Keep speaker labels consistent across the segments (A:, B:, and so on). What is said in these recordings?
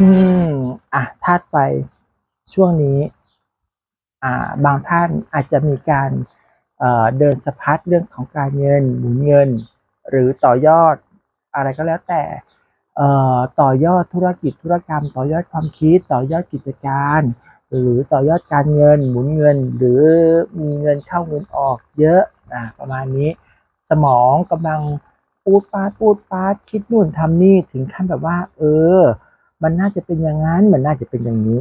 A: อืมอะธาตุไฟช่วงนี้ อ่า บางท่านอาจจะมีการเอ่อเดินสะพัดเรื่องของการเงินหมุนเงิน หรือต่อยอดอะไรก็แล้วแต่เอ่อต่อยอดธุรกิจธุรกรรม ต่อยอดความคิด ต่อยอดกิจการ หรือต่อยอดการเงิน หมุนเงิน หรือมีเงินเข้าเงินออกเยอะอะประมาณนี้ สมองกำลังปูดปาดปูดปาดคิดนู่นทำนี่ถึงขั้นแบบว่า เออ มันน่าจะเป็นอย่างนั้นมันน่าจะเป็นอย่างนี้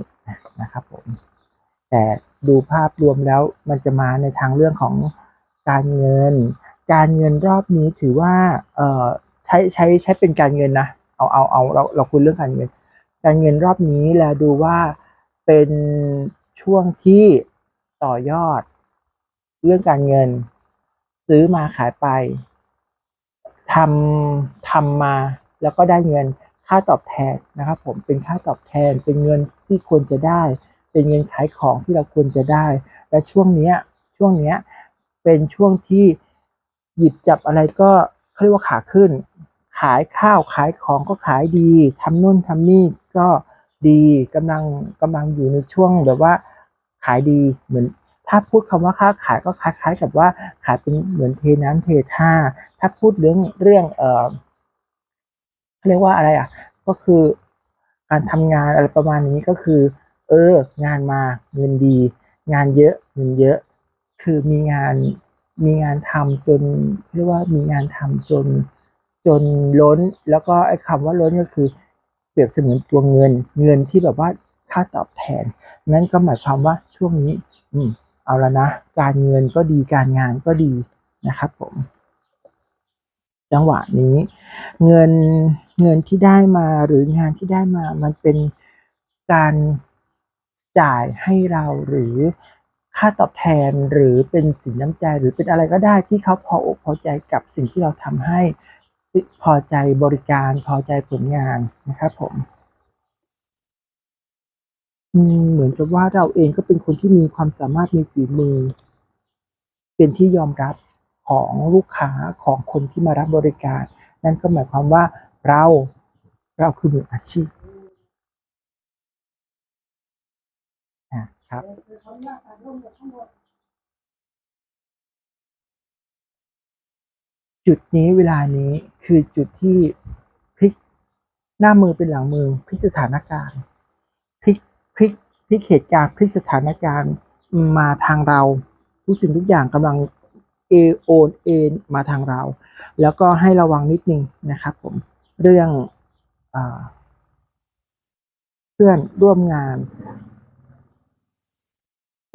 A: นะครับผมแต่ดูภาพรวมแล้วมันจะมาในทางเรื่องของการเงิน การเงินรอบนี้ถือว่าเออใช้ใช้ใช้เป็นการเงินนะเอาเอาเอาเราเราคุยเรื่องการเงิน การเงินรอบนี้แล้วดูว่าเป็นช่วงที่ต่อยอด เรื่องการเงิน ซื้อมาขายไปทำทำมาแล้วก็ได้เงิน ค่าตอบแทนนะครับผมเป็นค่าตอบแทน เป็นเงินที่ควรจะได้ เป็นเงินขายของที่เราควรจะได้ และช่วงนี้ช่วงนี้เป็นช่วงที่หยิบจับอะไรก็เขาเรียกว่าขาขึ้น ขายข้าวขายของก็ขายดีทำนู่นทำนี่ก็ดีกำลังกำลังอยู่ในช่วงแบบว่าขายดีเหมือนถ้าพูดคำว่าค้าขายก็คล้ายๆกับว่าขายเป็นเหมือนเทน้ำเทท่า ถ้าพูดเรื่องเรื่องเอ่อ เขาเรียกว่าอะไรอะ ก็คือการทำงานอะไรประมาณนี้ก็คือ เออ งานมาเงินดี งานเยอะเงินเยอะ คือมีงานมีงานทำจนเรียกว่ามีงานทำจนจนล้น แล้วก็ไอ้คำว่าล้นก็คือ เปรียบเสมือนตัวเงิน เงินที่แบบว่าค่าตอบแทน นั่นก็หมายความว่าช่วงนี้ อืม เอาละนะ การเงินก็ดีการงานก็ดีนะครับผม จังหวะนี้ เงิน เงินที่ได้มาหรืองานที่ได้มามันเป็นการจ่ายให้เราหรือค่าตอบแทนหรือเป็นสินน้ำใจหรือเป็นอะไรก็ได้ที่เขาพออกพอใจกับสิ่งที่เราทำให้พอใจบริการพอใจผลงานนะครับผมเหมือนกับว่าเราเองก็เป็นคนที่มีความสามารถมีฝีมือ เป็นที่ยอมรับของลูกค้าของคนที่มารับบริการ นั่นก็หมายความว่า เราเราคือมืออาชีพนะครับจุดนี้เวลานี้คือจุดที่พลิกหน้ามือเป็นหลังมือพลิกสถานการณ์พลิกพลิกพลิกเหตุการณ์พลิกสถานการณ์มาทางเราทุกสิ่งทุกอย่างกำลังเอโอนเอ็นมาทางเรา แล้วก็ให้ระวังนิดนึงนะครับผม เรื่องอเพื่อนร่วมงาน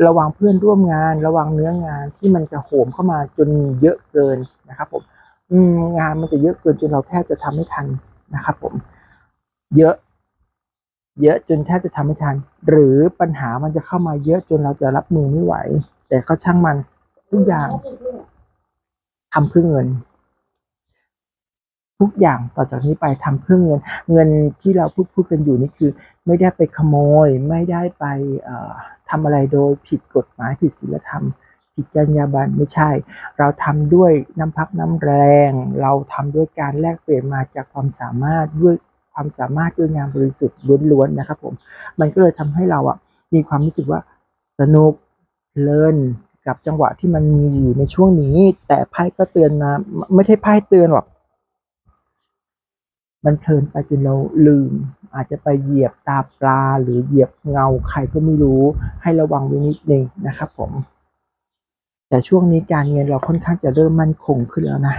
A: ระวังเพื่อนร่วมงาน ระวังเนื้องานที่มันจะโหมเข้ามาจนเยอะเกินนะครับ ผมงานมันจะเยอะเกินจนเราแทบจะทำไม่ทันนะครับ ผม เยอะ เยอะจนแทบจะทำไม่ทัน หรือปัญหามันจะเข้ามาเยอะจนเราจะรับมือไม่ไหว แต่ก็ช่างมันทุกอย่างทำเพื่อเงิน ทุกอย่างต่อจากนี้ไปทำเพื่อเงิน เงินที่เราพูดพูดกันอยู่นี่คือ ไม่ได้ไปขโมย ไม่ได้ไปเอ่อทำอะไรโดยผิดกฎหมายผิดศีลธรรม ผิดจรรยาบรรณไม่ใช่ เราทำด้วยน้ำพักน้ำแรง เราทำด้วยการแลกเปลี่ยนมาจากความสามารถด้วยความสามารถด้วยงานบริสุทธิ์ล้วนๆนะครับผมมันก็เลยทำให้เราอะมีความรู้สึกว่าสนุกเพลินกับจังหวะที่มันมีอยู่ในช่วงนี้ แต่ไพ่ก็เตือนมาไม่ใช่ไพ่เตือนหรอก มันเพลินไปจนเราลืม อาจจะไปเหยียบตาปลาหรือเหยียบเงาใครก็ไม่รู้ ให้ระวังไว้นิดนึงนะครับผม แต่ช่วงนี้การเงินเราค่อนข้างจะเริ่มมั่นคงขึ้นแล้วนะ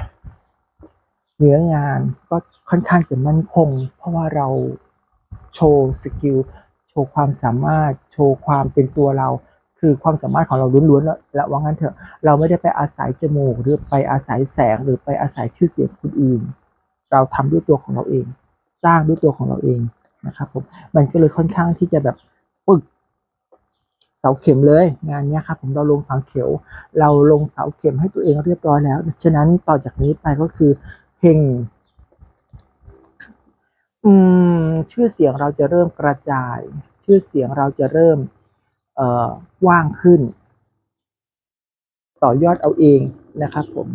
A: เนื้องานก็ค่อนข้างจะมั่นคง เพราะว่าเราโชว์สกิลโชว์ความสามารถโชว์ความเป็นตัวเรา คือความสามารถของเราล้วนๆแล้วละว่างั้นเถอะ เราไม่ได้ไปอาศัยจมูกหรือไปอาศัยแสงหรือไปอาศัยชื่อเสียงคนอื่น เราทำด้วยตัวของเราเอง สร้างด้วยตัวของเราเองนะครับผมมันก็เลยค่อนข้างที่จะแบบปึกเสาเข็มเลยงานนี้ครับผมเราลงเสาเข็มเราลงเสาเข็มให้ตัวเองเรียบร้อยแล้วฉะนั้นต่อจากนี้ไปก็คือเฮงอืมชื่อเสียงเราจะเริ่มกระจาย ชื่อเสียงเราจะเริ่มเอ่อว่างขึ้น ต่อยอดเอาเองนะครับผม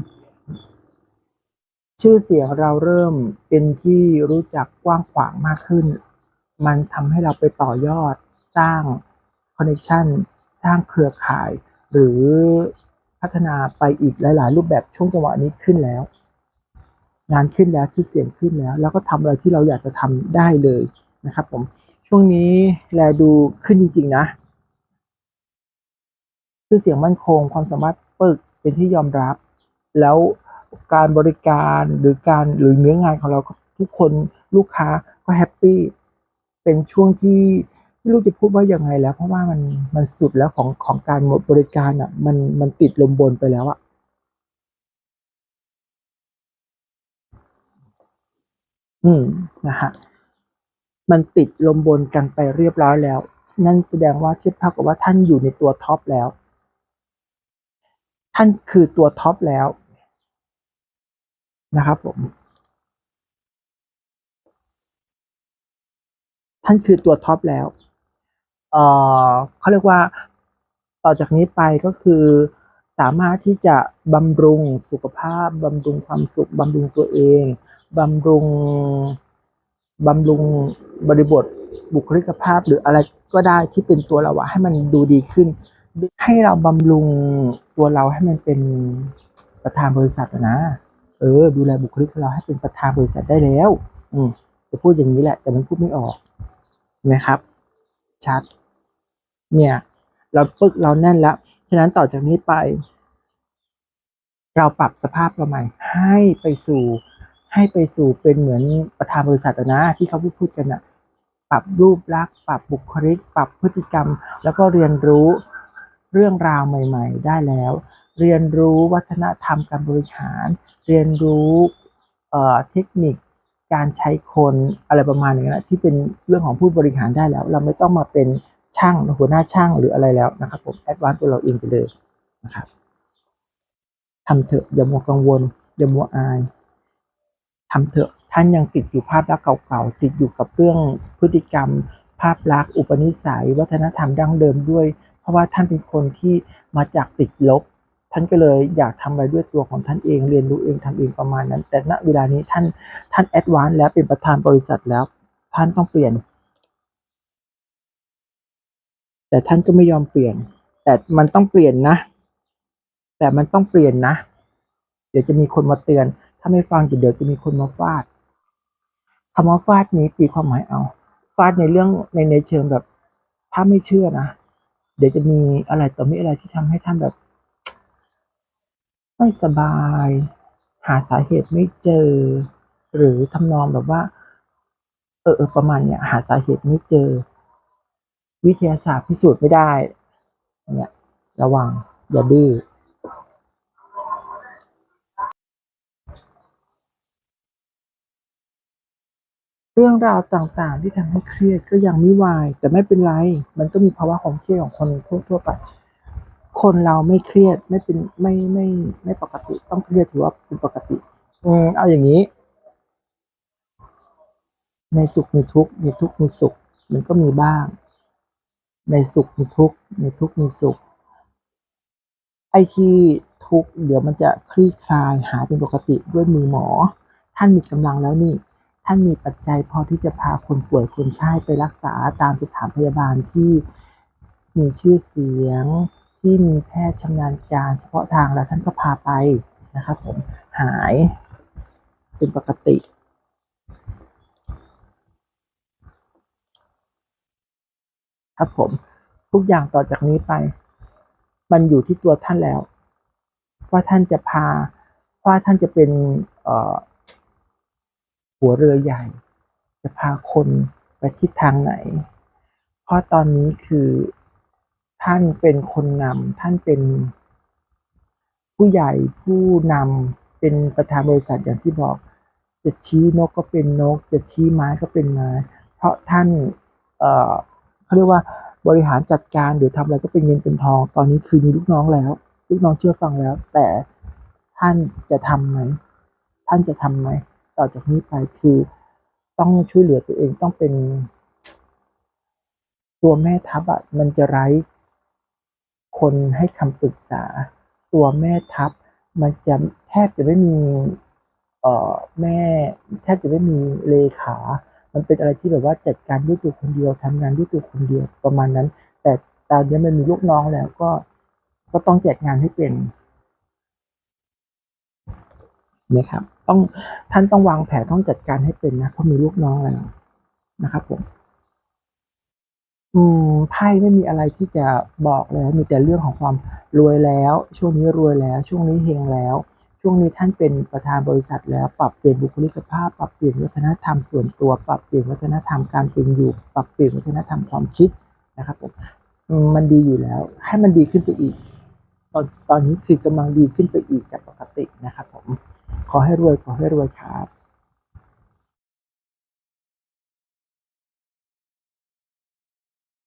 A: ชื่อเสียงเราเริ่มเป็นที่รู้จักกว้างขวางมากขึ้น มันทำให้เราไปต่อยอด สร้างคอนเน t ชันสร้างเครือข่าย หรือพัฒนาไปอีกหลาย ๆ รูปแบบช่วงจังหวะนี้ขึ้นแล้ว งานขึ้นแล้วที่เสียงขึ้นแล้ว แล้วก็ทำอะไรที่เราอยากจะทำได้เลยนะครับผมช่วงนี้แลดูขึ้นจริง ๆ นะชื่อเสียงมั่นคงความสามารถปึกเป็นที่ยอมรับ แล้ว การบริการหรือการหรือเนื้องานของเราก็ทุกคนลูกค้าก็แฮปปี้เป็นช่วงที่ไม่รู้จะพูดว่ายังไงแล้ว เพราะว่ามันมันสุดแล้วของของการบริการอะ มันมันติดลมบนไปแล้วอะอืมนะฮะมันติดลมบนกันไปเรียบร้อยแล้ว นั่นแสดงว่าเทียบเท่ากับว่าท่านอยู่ในตัวท็อปแล้ว ท่านคือตัวท็อปแล้ว นะครับผม ท่านคือตัวท็อปแล้ว เออเขาเรียกว่า ต่อจากนี้ไปก็คือสามารถที่จะบำรุงสุขภาพบำรุงความสุขบำรุงตัวเองบำรุงบำรุงบริบทบุคลิกภาพหรืออะไรก็ได้ที่เป็นตัวเราอะให้มันดูดีขึ้น ให้เราบำรุงตัวเราให้มันเป็นประธานบริษัทนะ เออ ดูแลบุคลิกเราให้เป็นประธานบริษัทได้แล้ว อืมจะพูดอย่างนี้แหละ แต่มันพูดไม่ออกเห็นะครับ ชัด เนี่ย เราปึกเราแน่นแล้ว ฉะนั้นต่อจากนี้ไป เราปรับสภาพเราใหม่ ให้ไปสู่ ให้ไปสู่เป็นเหมือนประธานบริษัทนะ ที่เขาพูดพูดกันอะปรับรูปลักษณ์ปรับบุคลิก ปรับพฤติกรรม แล้วก็เรียนรู้เรื่องราวใหม่ ๆ ได้แล้ว เรียนรู้วัฒนธรรมการบริหาร เรียนรู้เทคนิคการใช้คนอะไรประมาณนี้นะที่เป็นเรื่องของผู้บริหารได้แล้ว เราไม่ต้องมาเป็นช่างหัวหน้าช่างหรืออะไรแล้วนะครับผมแอดวานซ์ตัวเราเองไปเลยนะครับทำเถอะอย่ามัวกังวลอย่ามัวอายทำเถอะท่านยังติดอยู่ภาพลักษณ์เก่าๆติดอยู่กับเรื่องพฤติกรรม ภาพลักษณ์อุปนิสัย วัฒนธรรมดั้งเดิมด้วย เพราะว่าท่านเป็นคนที่มาจากติดลบ ท่านก็เลยอยากทำอะไรด้วยตัวของท่านเองเรียนรู้เองทำเองประมาณนั้น แต่ณเวลานี้ท่านท่านแอดวานซ์แล้วเป็นประธานบริษัทแล้ว ท่านต้องเปลี่ยน แต่ท่านก็ไม่ยอมเปลี่ยน แต่มันต้องเปลี่ยนนะ แต่มันต้องเปลี่ยนนะ เดี๋ยวจะมีคนมาเตือน ถ้าไม่ฟังเดี๋ยวจะมีคนมาฟาดคำว่าฟาดนี้ตีความหมายเอาฟาดในเรื่องในในเชิงแบบ ถ้าไม่เชื่อนะเดี๋ยวจะมีอะไรต่อมีอะไรที่ทำให้ท่านแบบ ไม่สบาย หาสาเหตุไม่เจอ หรือทำนองแบบว่าเออเออประมาณเนี้ยหาสาเหตุไม่เจอ วิทยาศาสตร์พิสูจน์ไม่ได้เนี่ยระวังอย่าดื้อเรื่องราวต่างๆ ที่ทำให้เครียดก็ยังไม่วาย แต่ไม่เป็นไร มันก็มีภาวะของเครียดของคนทั่วๆไป คนเราไม่เครียดไม่เป็นไม่ไม่ไม่ปกติต้องเครียดถือว่าเป็นปกติ อืมเอาอย่างนี้ ในสุขมีทุกข์มีทุกข์มีสุข มันก็มีบ้าง ในสุขมีทุกข์ในทุกข์มีสุข ไอ้ที่ทุกข์เดี๋ยวมันจะคลี่คลายหายเป็นปกติด้วยมือหมอ ท่านมีกำลังแล้วนี่ ท่านมีปัจจัยพอที่จะพาคนป่วยคนไข้ไปรักษาตามสถานพยาบาลที่มีชื่อเสียง ที่มีแพทย์ชำนาญการเฉพาะทางแล้วท่านก็พาไปนะครับผมหายเป็นปกติครับผมทุกอย่างต่อจากนี้ไป มันอยู่ที่ตัวท่านแล้ว ว่าท่านจะพาว่าท่านจะเป็นหัวเรือใหญ่ จะพาคนไปทิศทางไหน เพราะตอนนี้คือ ท่านเป็นคนนำท่านเป็นผู้ใหญ่ผู้นำเป็นประธานบริษัทอย่างที่บอก จะชี้นกก็เป็นนก จะชี้ไม้ก็เป็นไม้ เพราะท่านเอ่อเขาเรียกว่าบริหารจัดการหรือทำอะไรก็เป็นเงินเป็นทอง ตอนนี้คือมีลูกน้องแล้วลูกน้องเชื่อฟังแล้ว แต่ท่านจะทำไหมท่านจะทำไหมต่อจากนี้ไปคือต้องช่วยเหลือตัวเองต้องเป็น ตัวแม่ทัพอะมันจะไร้ คนให้คำปรึกษา ตัวแม่ทัพ มันจะแทบจะไม่มีเอ่อแม่แทบจะไม่มีเลขา มันเป็นอะไรที่แบบว่าจัดการด้วยตัวคนเดียวทำงานด้วยตัวคนเดียวประมาณนั้น แต่ตอนนี้มันมีลูกน้องแล้วก็ ก็ต้องแจกงานให้เป็นนะครับ ต้องท่านต้องวางแผนต้องจัดการให้เป็นนะเพราะมีลูกน้องแล้วนะครับผม อืมไพ่ไม่มีอะไรที่จะบอกแล้วมีแต่เรื่องของความรวยแล้ว ช่วงนี้รวยแล้ว ช่วงนี้เฮงแล้ว ช่วงนี้ท่านเป็นประธานบริษัทแล้ว ปรับเปลี่ยนบุคลิกภาพ ปรับเปลี่ยนวัฒนธรรมส่วนตัว ปรับเปลี่ยนวัฒนธรรมการเป็นอยู่ ปรับเปลี่ยนวัฒนธรรมความคิดนะครับผมมมันดีอยู่แล้ว ให้มันดีขึ้นไปอีก ตอนตอนนี้คือกำลังดีขึ้นไปอีกจากปกตินะครับผมขอให้รวยขอให้รวยครับ